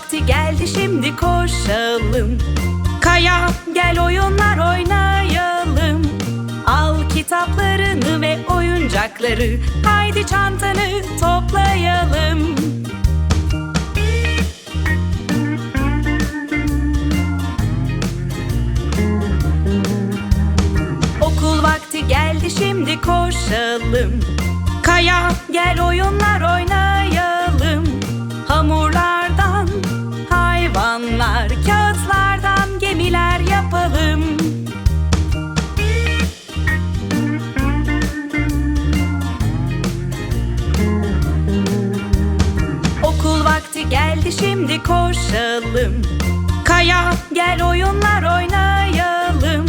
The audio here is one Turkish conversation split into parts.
vakti geldi şimdi koşalım. Kaya gel oyunlar oynayalım. Al kitaplarını ve oyuncakları Haydi çantanı toplayalım. Okul vakti geldi şimdi koşalım. Kaya gel oyunlar oynayalım geldi şimdi koşalım. Kaya gel oyunlar oynayalım.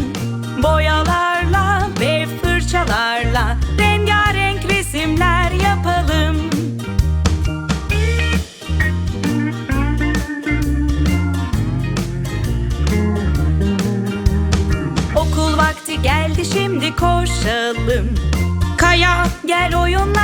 Boyalarla ve fırçalarla Rengarenk resimler yapalım. Okul vakti geldi şimdi koşalım. Kaya gel oyunlar